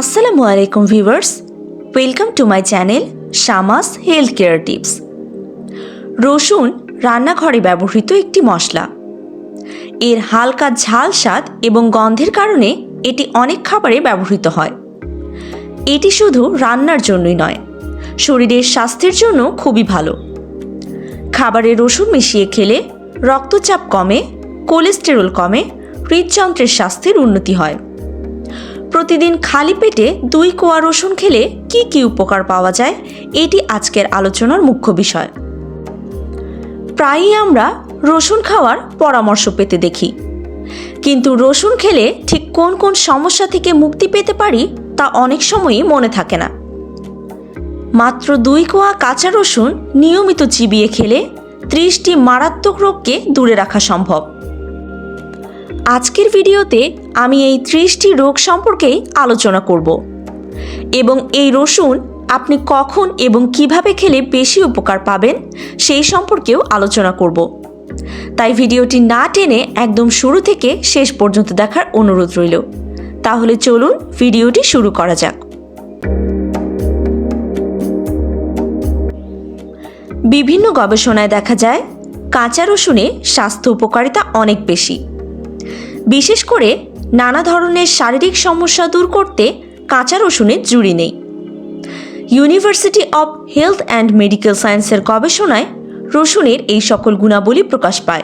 আসসালামু আলাইকুম viewers welcome to my channel Shamas health care tips রসুন রান্নাঘরে ব্যবহৃত একটি মশলা। এর হালকা ঝাল স্বাদ এবং গন্ধের কারণে এটি অনেক খাবারে ব্যবহৃত হয়। এটি শুধু রান্নার জন্যই নয়, শরীরের স্বাস্থ্যের জন্য খুবই ভালো। খাবারে রসুন মিশিয়ে খেলে রক্তচাপ কমে, কোলেস্টেরল কমে, হৃদযন্ত্রের স্বাস্থ্যের উন্নতি হয়। প্রতিদিন খালি পেটে দুই কোয়া রসুন খেলে কি কি উপকার পাওয়া যায়, এটি আজকের আলোচনার মুখ্য বিষয়। প্রায়ই আমরা রসুন খাওয়ার পরামর্শ পেতে দেখি। কিন্তু রসুন খেলে ঠিক কোন কোন সমস্যা থেকে মুক্তি পেতে পারি তা অনেক সময়ই মনে থাকে না। মাত্র দুই কোয়া কাঁচা রসুন নিয়মিত চিবিয়ে খেলে ত্রিশটি মারাত্মক রোগকে দূরে রাখা সম্ভব। আজকের ভিডিওতে আমি এই ত্রিশটি রোগ সম্পর্কেই আলোচনা করব। এবং এই রসুন আপনি কখন এবং কীভাবে খেলে বেশি উপকার পাবেন সেই সম্পর্কেও আলোচনা করব। তাই ভিডিওটি না টেনে একদম শুরু থেকে শেষ পর্যন্ত দেখার অনুরোধ রইল। তাহলে চলুন ভিডিওটি শুরু করা যাক। বিভিন্ন গবেষণায় দেখা যায়, কাঁচা রসুনে স্বাস্থ্য উপকারিতা অনেক বেশি। বিশেষ করে নানা ধরনের শারীরিক সমস্যা দূর করতে কাঁচা রসুনের জুড়ি নেই। University of health and medical সায়েন্সের গবেষণায় রসুনের এই সকল গুণাবলী প্রকাশ পায়।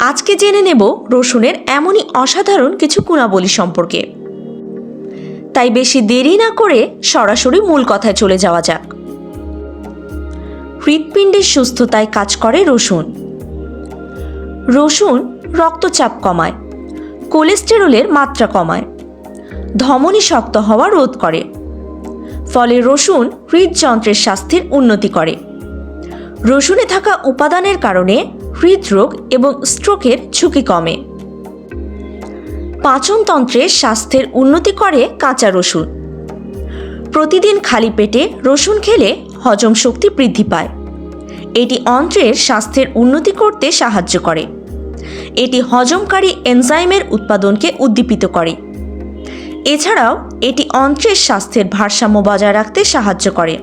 আজকে জেনে নেব রসুনের এমনই অসাধারণ কিছু গুণাবলী সম্পর্কে। তাই বেশি দেরি না করে সরাসরি মূল কথায় চলে যাওয়া যাক। হৃৎপিণ্ডের সুস্থতায় কাজ করে রসুন। রসুন রক্তচাপ কমায়। কোলেস্টেরলের মাত্রা কমায়। ধমনী শক্ত হওয়া রোধ করে। ফলে রসুন হৃদযন্ত্রের স্বাস্থ্যের উন্নতি করে। রসুনে থাকা উপাদানের কারণে হৃদরোগ এবং স্ট্রোকের ঝুঁকি কমে। পাচনতন্ত্রের স্বাস্থ্যের উন্নতি করে কাঁচা রসুন। প্রতিদিন খালি পেটে রসুন খেলে হজম শক্তি বৃদ্ধি পায়। এটি অন্ত্রের স্বাস্থ্যের উন্নতি করতে সাহায্য করে। এটি হজমকারী এনজাইমের উৎপাদনকে উদ্দীপিত করে। এছাড়াও, এটি অন্ত্রের স্বাস্থ্যের ভারসাম্য বজায় রাখতে সাহায্য করে।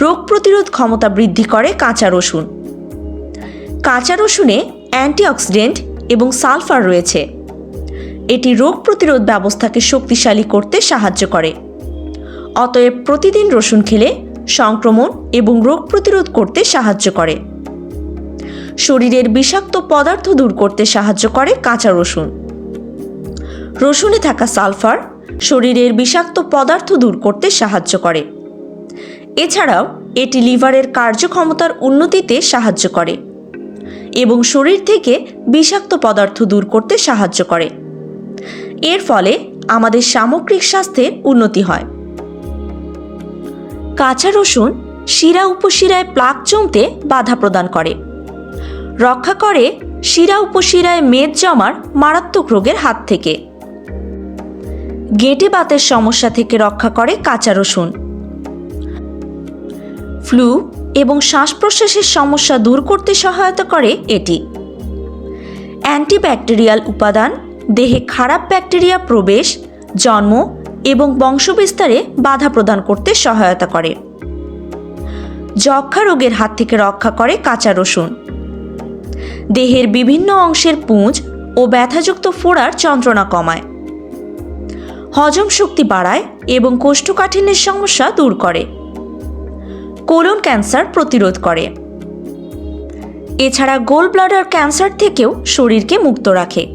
রোগ প্রতিরোধ ক্ষমতা বৃদ্ধি করে কাঁচা রসুন। কাঁচা রসুনে অ্যান্টিঅক্সিডেন্ট এবং সালফার রয়েছে। এটি রোগ প্রতিরোধ ব্যবস্থাকে শক্তিশালী করতে সাহায্য করে। অতএব প্রতিদিন রসুন খেলে সংক্রমণ এবং রোগ প্রতিরোধ করতে সাহায্য করে। শরীরের বিষাক্ত পদার্থ দূর করতে সাহায্য করে কাঁচা রসুন। রসুনে থাকা সালফার শরীরের বিষাক্ত পদার্থ দূর করতে সাহায্য করে। এছাড়াও, এটি লিভারের কার্যক্ষমতার উন্নতিতে সাহায্য করে এবং শরীর থেকে বিষাক্ত পদার্থ দূর করতে সাহায্য করে। এর ফলে আমাদের সামগ্রিক স্বাস্থ্যের উন্নতি হয়। কাঁচা রসুন শিরা উপশিরায় প্লাক জমতে বাধা প্রদান করে। রক্ষা করে শিরা উপশিরায় মেদ জমার মারাত্মক রোগের হাত থেকে। গেটে বাতের সমস্যা থেকে রক্ষা করে কাঁচা রসুন। ফ্লু এবং শ্বাস প্রশ্বাসের সমস্যা দূর করতে সহায়তা করে এটি। অ্যান্টিব্যাকটেরিয়াল উপাদান, দেহে খারাপ ব্যাকটেরিয়া প্রবেশ, জন্ম এবং বংশবিস্তারে বাধা প্রদান করতে সহায়তা করে। যক্ষা রোগের হাত থেকে রক্ষা করে কাঁচা রসুন। দেহের বিভিন্ন অংশের পুঁজ ও ব্যথাযুক্ত ফোড়ার যন্ত্রণা কমায়। হজম শক্তি বাড়ায় এবং কোষ্ঠকাঠিন্যের সমস্যা দূর করে। কোলন ক্যান্সার প্রতিরোধ করে। এছাড়া গোল ব্লাডার ক্যান্সার থেকেও শরীরকে মুক্ত রাখে।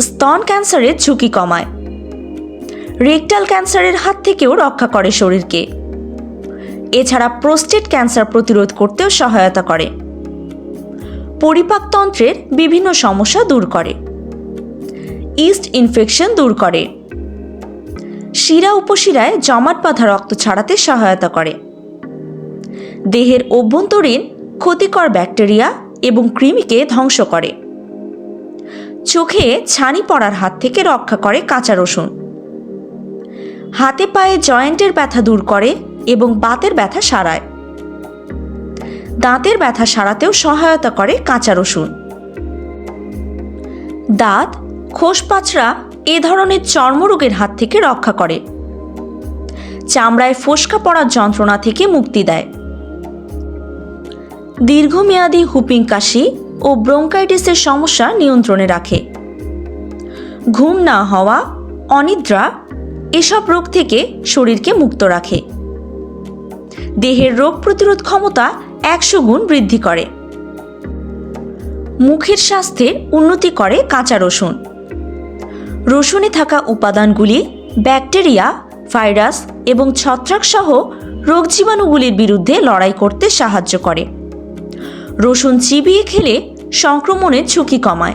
স্তন ক্যান্সারের ঝুঁকি কমায়। রেকটাল ক্যান্সারের হাত থেকেও রক্ষা করে শরীরকে। এছাড়া প্রোস্টেট ক্যান্সার প্রতিরোধ করতেও সহায়তা করে। পরিপাকতন্ত্রের বিভিন্ন সমস্যা দূর করে। ইস্ট ইনফেকশন দূর করে। শিরা উপশিরায় জমাট বাঁধা রক্ত ছাড়াতে সহায়তা করে। দেহের অভ্যন্তরীণ ক্ষতিকর ব্যাকটেরিয়া এবং কৃমিকে ধ্বংস করে। চোখে ছানি পড়ার হাত থেকে রক্ষা করে কাঁচা রসুন। হাতে পায়ে জয়েন্টের ব্যথা দূর করে এবং বাতের ব্যথা সারায়। দাঁতের ব্যথা সারাতেও সহায়তা করে কাঁচা রসুন। দাঁত, খোসপাচড়া এ ধরনের চর্মরোগের হাত থেকে রক্ষা করে। চামড়ায় ফোসকা পড়ার যন্ত্রণা থেকে মুক্তি দেয়। দীর্ঘমেয়াদী হুপিং কাশি ও ব্রোঙ্কাইটিসের সমস্যা নিয়ন্ত্রণে রাখে। ঘুম না হওয়া, অনিদ্রা এসব রোগ থেকে শরীরকে মুক্ত রাখে। দেহের রোগ প্রতিরোধ ক্ষমতা একশো গুণ বৃদ্ধি করে। মুখের স্বাস্থ্যের উন্নতি করে কাঁচা রসুন। রসুনে থাকা উপাদানগুলি ব্যাকটেরিয়া, ভাইরাস এবং ছত্রাক সহ রোগ জীবাণুগুলির বিরুদ্ধে লড়াই করতে সাহায্য করে। রসুন চিবিয়ে খেলে সংক্রমণের ঝুঁকি কমায়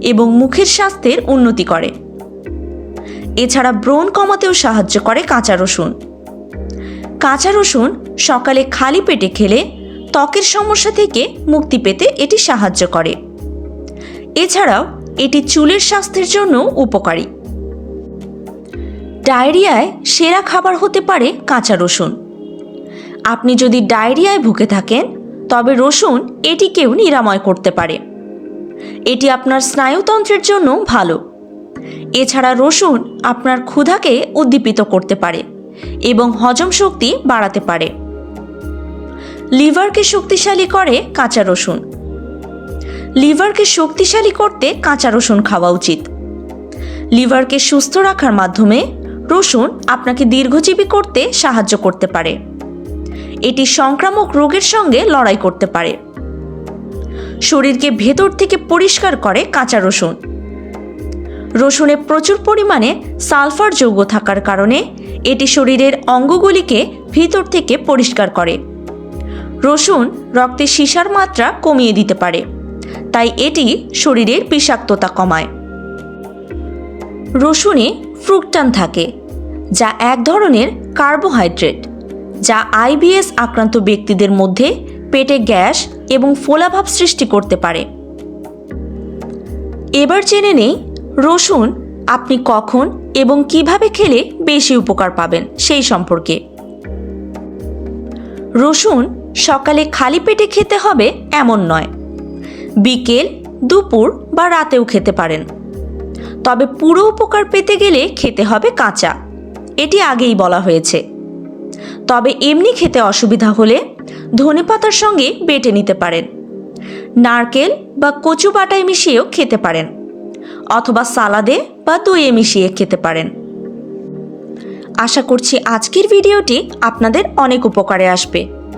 এবং মুখের স্বাস্থ্যের উন্নতি করে। এছাড়া ব্রণ কমাতেও সাহায্য করে কাঁচা রসুন। কাঁচা রসুন সকালে খালি পেটে খেলে ত্বকের সমস্যা থেকে মুক্তি পেতে এটি সাহায্য করে। এছাড়াও, এটি চুলের স্বাস্থ্যের জন্য উপকারী। ডায়রিয়ায় সেরা খাবার হতে পারে কাঁচা রসুন। আপনি যদি ডায়রিয়ায় ভুগে থাকেন, তবে রসুন এটিকেও নিরাময় করতে পারে। এটি আপনার স্নায়ুতন্ত্রের জন্য ভালো। এছাড়া রসুন আপনার ক্ষুধাকে উদ্দীপিত করতে পারে এবং হজম শক্তি বাড়াতে পারে। লিভারকে শক্তিশালী করে কাঁচা রসুন। লিভারকে শক্তিশালী করতে কাঁচা রসুন খাওয়া উচিত। লিভারকে সুস্থ রাখার মাধ্যমে রসুন আপনাকে দীর্ঘজীবী করতে সাহায্য করতে পারে। এটি সংক্রামক রোগের সঙ্গে লড়াই করতে পারে। শরীরকে ভেতর থেকে পরিষ্কার করে কাঁচা রসুন। রসুনে প্রচুর পরিমাণে সালফার যৌগ থাকার কারণে এটি শরীরের অঙ্গগুলিকে ভিতর থেকে পরিষ্কার করে। রসুন রক্তে সীসার মাত্রা কমিয়ে দিতে পারে। তাই এটি শরীরের বিষাক্ততা কমায়। রসুনে ফ্রুকটান থাকে, যা এক ধরনের কার্বোহাইড্রেট যা আইবিএস আক্রান্ত ব্যক্তিদের মধ্যে পেটে গ্যাস এবং ফোলাভাব সৃষ্টি করতে পারে। এবার জেনে নেই রসুন আপনি কখন এবং কীভাবে খেলে বেশি উপকার পাবেন সেই সম্পর্কে। রসুন সকালে খালি পেটে খেতে হবে এমন নয়। বিকেল, দুপুর বা রাতেও খেতে পারেন। তবে পুরো উপকার পেতে গেলে খেতে হবে কাঁচা। এটি আগেই বলা হয়েছে। তবে এমনি খেতে অসুবিধা হলে ধনে পাতার সঙ্গে বেটে নিতে পারেন। নারকেল বা কচু বাটায় মিশিয়েও খেতে পারেন। অথবা সালাদে বা দইয়ে মিশিয়ে খেতে পারেন। আশা করছি আজকের ভিডিওটি আপনাদের অনেক উপকারে আসবে।